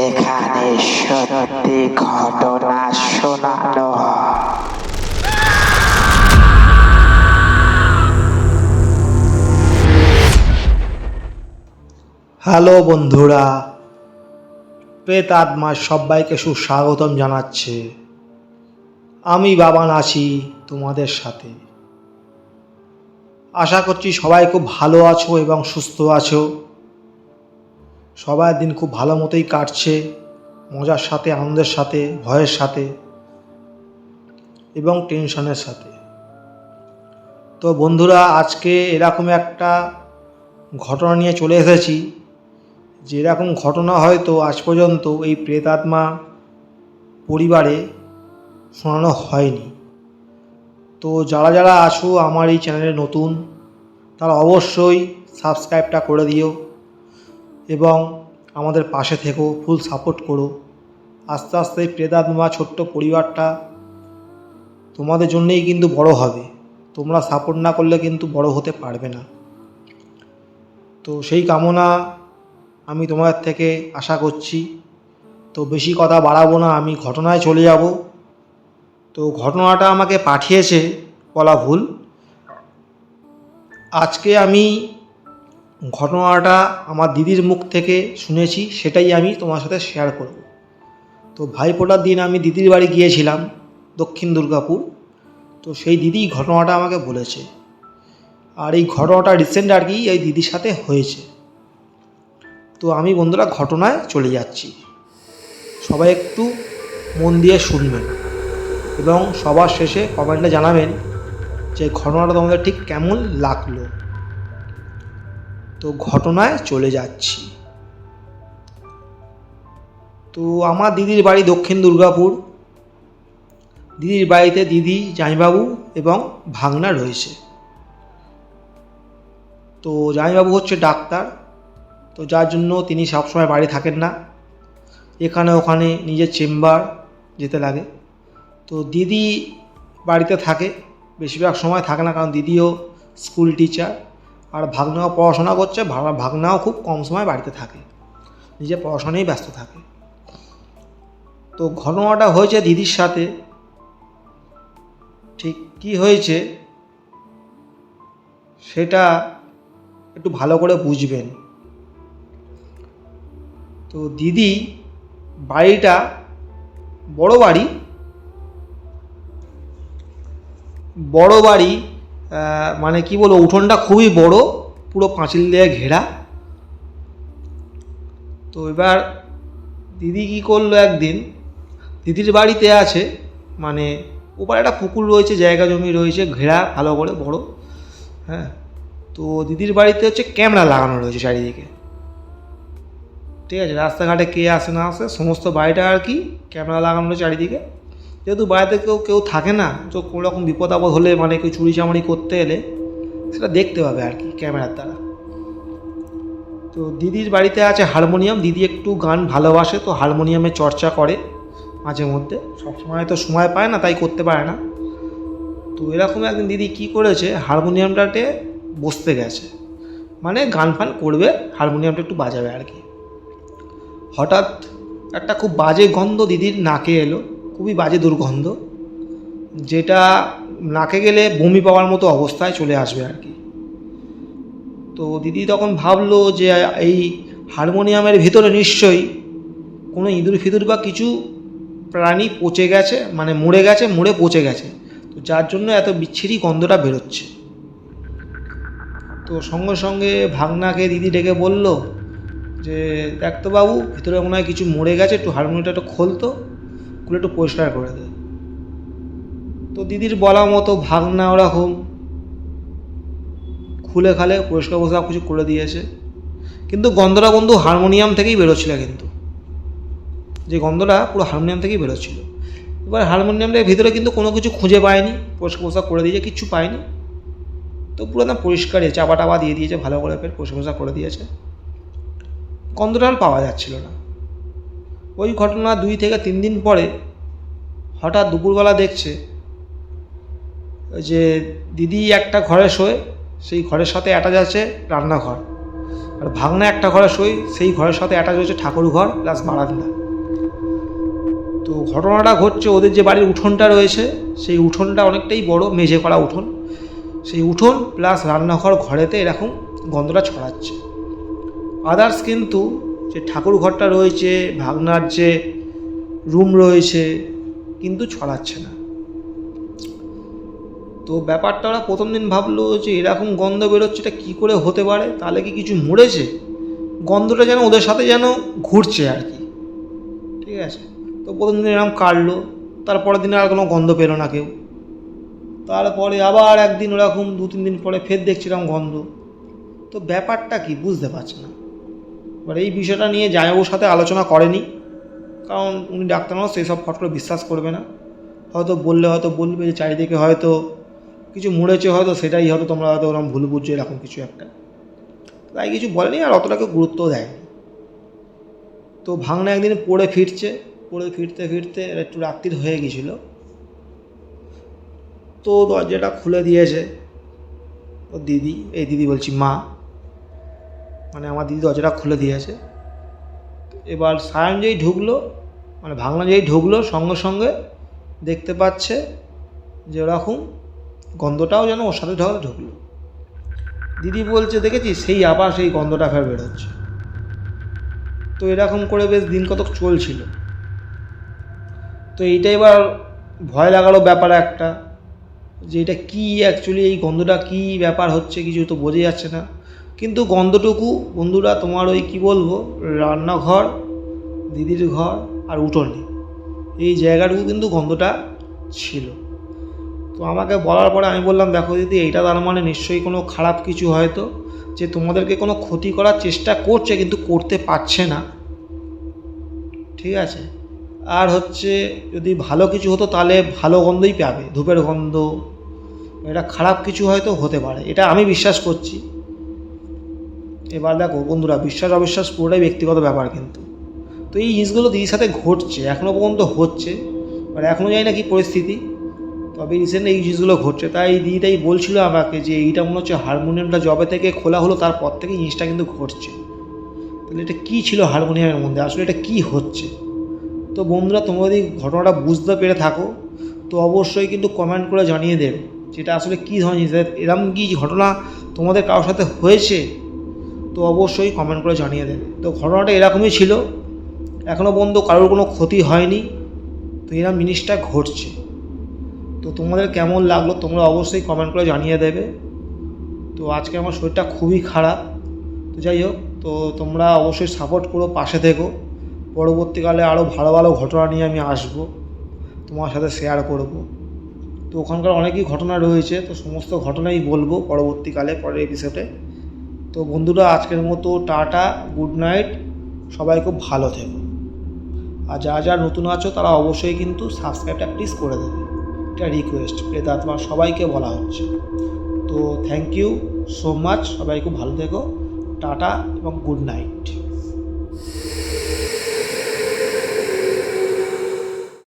এখানে সত্যি ঘটনা শোনানো হয়। হ্যালো বন্ধুরা, প্রেত আত্মা সবাইকে সুস্বাগতম জানাচ্ছে আমি বাবান আছি তোমাদের সাথে আশা করছি সবাই খুব ভালো আছো এবং সুস্থ আছো। সবার দিন খুব ভালো মতোই কাটছে, মজার সাথে, আনন্দের সাথে, ভয়ের সাথে এবং টেনশনের সাথে। তো বন্ধুরা, আজকে এরকম একটা ঘটনা নিয়ে চলে এসেছি। যেরকম ঘটনা হয়তো আজ পর্যন্ত এই প্রেতাত্মা পরিবারে শোনানো হয়নি। তো যারা যারা আসো আমার এই চ্যানেলে নতুন, তারা অবশ্যই সাবস্ক্রাইবটা করে দিও এবং আমাদের পাশে থেকো ফুল সাপোর্ট করো। আস্তে আস্তে এই প্রেতাত্মা ছোট্ট পরিবারটা তোমাদের জন্যেই কিন্তু বড় হবে। তোমরা সাপোর্ট না করলে কিন্তু বড় হতে পারবে না। তো সেই কামনা আমি তোমাদের থেকে আশা করছি। তো বেশি কথা বাড়াবো না, আমি ঘটনায় চলে যাব। তো ঘটনাটা আমাকে পাঠিয়েছে, বলা ভুল। আজকে আমি ঘটনাটা আমার দিদির মুখ থেকে শুনেছি, সেটাই আমি তোমার সাথে শেয়ার করব। তো ভাইফোঁটার দিন আমি দিদির বাড়ি গিয়েছিলাম, দক্ষিণ দুর্গাপুর। তো সেই দিদি ঘটনাটা আমাকে বলেছে। আর এই ঘটনাটা রিসেন্ট আর কি এই দিদির সাথে হয়েছে। তো আমি বন্ধুরা ঘটনায় চলে যাচ্ছি। সবাই একটু মন দিয়ে শুনবেন। এবং সবার শেষে কমেন্টে জানাবেন যে ঘটনাটা তোমাদের ঠিক কেমন লাগল। তো ঘটনায় চলে যাচ্ছি। তো আমার দিদির বাড়ি দক্ষিণ দুর্গাপুর। দিদির বাড়িতে দিদি, জামাইবাবু এবং ভাগনা রয়েছে। তো জামাইবাবু হচ্ছে ডাক্তার। তো যার জন্য তিনি সবসময় বাড়ি থাকেন না। এখানে ওখানে নিজের চেম্বার যেতে লাগে। তো দিদি বাড়িতে থাকে, বেশিরভাগ সময় থাকে না কারণ দিদিও স্কুল টিচার আর ভাগনাও পড়াশোনা করছে, ভাগ- ভাগনাও খুব কম সময় বাড়িতে থাকে। নিজে পড়াশোনায় ব্যস্ত থাকে। তো ঘটনাটা হয়েছে দিদির সাথে। ঠিক কি হয়েছে? সেটা একটু ভালো করে বুঝবেন। তো দিদি বাড়িটা বড় বাড়ি বড় বাড়ি মানে কি বলব, উঠোনটা খুবই বড়, পুরো পাঁচিল দিয়ে ঘেরা। তো এবার দিদি কি করল একদিন, দিদির বাড়িতে আছে মানে ওপারে একটা পুকুর রয়েছে, জায়গা জমি রয়েছে, ঘেরা, ভালো করে, বড় হ্যাঁ। তো দিদির বাড়িতে হচ্ছে ক্যামেরা লাগানো রয়েছে চারিদিকে। ঠিক আছে, রাস্তাঘাটে কে আসে না আসে, সমস্ত বাড়িটা আর কি ক্যামেরা লাগানো চারিদিকে। যেহেতু বাড়িতে কেউ কেউ থাকে না, তো কোনো রকম বিপদ আপদ হলে মানে কেউ চুরি চামারি করতে এলে সেটা দেখতে পাবে আর কি ক্যামেরার দ্বারা। তো দিদির বাড়িতে আছে হারমোনিয়াম, দিদি একটু গান ভালোবাসে, তো হারমোনিয়ামে চর্চা করে মাঝে মধ্যে। সবসময় তো সময় পায় না, তাই করতে পারে না। তো এরকম একদিন দিদি কি করেছে, হারমোনিয়ামটাতে বসতে গেছে। মানে গান ফান করবে, হারমোনিয়ামটা একটু বাজাবে আর কি। হঠাৎ একটা খুব বাজে গন্ধ দিদির নাকে এলো। খুবই বাজে দুর্গন্ধ, যেটা নাকে গেলে বমি পাওয়ার মতো অবস্থায় চলে আসবে আর কি। তো দিদি তখন ভাবলো যে এই হারমোনিয়ামের ভিতরে নিশ্চয়ই কোনো ইঁদুর ফিঁদুর বা কিছু প্রাণী পচে গেছে মানে মরে গেছে, মরে পচে গেছে। তো যার জন্য এত বিচ্ছিরি গন্ধটা বেরোচ্ছে। তো সঙ্গে সঙ্গে ভাগনাকে দিদি ডেকে বলল যে, দেখ তো বাবু, ভিতরে মনে হয় কিছু মরে গেছে, একটু হারমোনিয়ামটা একটু খোলতো খুলে একটু পরিষ্কার করে দে। তো দিদির বলা মতো ভাগনা ওরকম খুলে খালে পরিষ্কার পরিষ্কার কিছু করে দিয়েছে। কিন্তু গন্ধটা বন্ধু হারমোনিয়াম থেকেই বেরোচ্ছিল কিন্তু। যে গন্ধটা পুরো হারমোনিয়াম থেকেই বেরোচ্ছিল। এবার হারমোনিয়ামটার ভিতরে কিন্তু কোনো কিছু খুঁজে পায়নি। পরিষ্কার পরিষ্কার করে দিয়েছে, কিচ্ছু পায়নি। তো পুরো একদম পরিষ্কারই চাপা টাপা দিয়ে দিয়েছে, ভালো করে ফের পরিষ্কার পরিষ্কার করে দিয়েছে। গন্ধটা আর পাওয়া যাচ্ছিল না। ওই ঘটনা দুই থেকে তিন দিন পরে হঠাৎ দুপুরবেলা দেখছে যে দিদি একটা ঘরে শোয়, সেই ঘরের সাথে অ্যাটাচ আছে রান্নাঘর। আর ভাঙনা একটা ঘরে শোয়, সেই ঘরের সাথে অ্যাটাচ হয়েছে ঠাকুর ঘর প্লাস বারান্দা। তো ঘটনাটা ঘটছে ওদের যে বাড়ির উঠোনটা রয়েছে, সেই উঠোনটা অনেকটাই বড়, মেঝে করা উঠোন। সেই উঠোন প্লাস রান্নাঘর ঘরেতে এরকম গন্ধটা ছড়াচ্ছে। আদার্স কিন্তু যে ঠাকুর ঘরটা রয়েছে ভাগনার যে রুম রয়েছে, কিন্তু ছড়াচ্ছে না। তো ব্যাপারটা ওরা প্রথম দিন ভাবলো যে এরকম গন্ধ বেরোচ্ছে, এটা কী করে হতে পারে? তাহলে কি কিছু মরেছে? গন্ধটা যেন ওদের সাথে যেন ঘুরছে আর কি। ঠিক আছে? তো প্রথম দিন এরকম কাটলো, তারপরের দিনে আর কোনো গন্ধ পেল না কেউ। তারপরে আবার একদিন ওরকম দু তিন দিন পরে ফের দেখছিলাম গন্ধ। তো ব্যাপারটা কি বুঝতে পারছে না। এবার এই বিষয়টা নিয়ে জামাইবাবুর সাথে আলোচনা করেনি। কারণ উনি ডাক্তার মানুষ সেই সব ফট করে বিশ্বাস করবে না। হয়তো বললে হয়তো বলবে যে চারিদিকে হয়তো কিছু মরেছে হয়তো সেটাই হয়তো তোমরা হয়তো ওরকম ভুল বুঝছ, এরকম কিছু একটা। তাই কিছু বলেনি আর অতটাকে গুরুত্ব দেয়নি। তো ভাঙনা একদিন পড়ে ফিরছে, পড়ে ফিরতে ফিরতে একটু রাত্রির হয়ে গেছিল তো দরজাটা খুলে দিয়েছে। দিদি, এই দিদি বলছি, মা। মানে আমার দিদি দরজাটা খুলে দিয়েছে। এবার সায়ন যেই ঢুকলো মানে ভাঙনা যেই ঢুকলো, সঙ্গে সঙ্গে দেখতে পাচ্ছে যে ওরকম গন্ধটাও যেন ওর সাথে ঢুকে ঢুকলো। দিদি বলছে দেখেছি সেই আবার সেই গন্ধটা ফের বেরোচ্ছে। তো এরকম করে বেশ দিন কতক চলছিল। তো এইটা এবার ভয় লাগারও ব্যাপার একটা, যে এটা কী অ্যাকচুয়ালি এই গন্ধটা কী ব্যাপার হচ্ছে, কিছু তো বোঝা যাচ্ছে না। কিন্তু গন্ধটুকু, বন্ধুরা তোমার ওই কী বলব, রান্নাঘর, দিদির ঘর আর উঠোনে। এই জায়গাটুকু কিন্তু গন্ধটা ছিল। তো আমাকে বলার পরে আমি বললাম, দেখো দিদি, এইটা তার মানে নিশ্চয়ই কোনো খারাপ কিছু হয়তো, যে তোমাদেরকে কোনো ক্ষতি করার চেষ্টা করছে কিন্তু করতে পারছে না। ঠিক আছে? আর হচ্ছে যদি ভালো কিছু হতো তাহলে ভালো গন্ধই পাবে, ধূপের গন্ধ। এটা খারাপ কিছু হয়তো হতে পারে, এটা আমি বিশ্বাস করছি। এবার দেখো, বন্ধুরা, বিশ্বাস অবিশ্বাস পুরোটাই ব্যক্তিগত ব্যাপার কিন্তু। তো এই জিনিসগুলো দিদির সাথে ঘটছে এখনও পর্যন্ত হচ্ছে আর এখনও জানি না কি পরিস্থিতি। তবে রিসেন্ট এই জিনিসগুলো ঘটছে, তাই দিদিটাই বলছিল আমাকে যে এইটা মনে হচ্ছে হারমোনিয়ামটা জবে থেকে খোলা হলো, তারপর থেকে জিনিসটা কিন্তু ঘটছে। তাহলে এটা কী ছিল হারমোনিয়ামের মধ্যে? আসলে এটা কী হচ্ছে? তো বন্ধুরা, তোমরা যদি ঘটনাটা বুঝতে পেরে থাকো, তো অবশ্যই কিন্তু কমেন্ট করে জানিয়ে দেবে, যেটা আসলে কী ধরনের জিনিস এরকম কি ঘটনা তোমাদের কারোর সাথে হয়েছে? তো অবশ্যই কমেন্ট করে জানিয়ে দেবে তো ঘটনাটা এরকমই ছিল। এখনও পর্যন্ত কারোর কোনো ক্ষতি হয়নি। তো এরকম জিনিসটা ঘটছে। তো তোমাদের কেমন লাগল তোমরা অবশ্যই কমেন্ট করে জানিয়ে দেবে। তো আজকে আমার শরীরটা খুবই খারাপ। তো যাই হোক, তো তোমরা অবশ্যই সাপোর্ট করো, পাশে থেকো। পরবর্তীকালে আরও ভালো ভালো ঘটনা নিয়ে আমি আসব। তোমার সাথে শেয়ার করব। তো ওখানকার অনেকই ঘটনা রয়েছে। তো সমস্ত ঘটনাই বলব পরবর্তীকালে, পরের এপিসোডে তো বন্ধুরা, আজকের মতো টাটা, গুড নাইট, সবাই খুব ভালো থেকো। আর যারা যারা নতুন আছো, তারা অবশ্যই কিন্তু সাবস্ক্রাইবটা প্লিজ করে দেবে। এটা রিকোয়েস্ট এটা তোমার সবাইকে বলা হচ্ছে। তো থ্যাংক ইউ সো মাচ সবাই খুব ভালো থেকো। টাটা এবং গুড নাইট।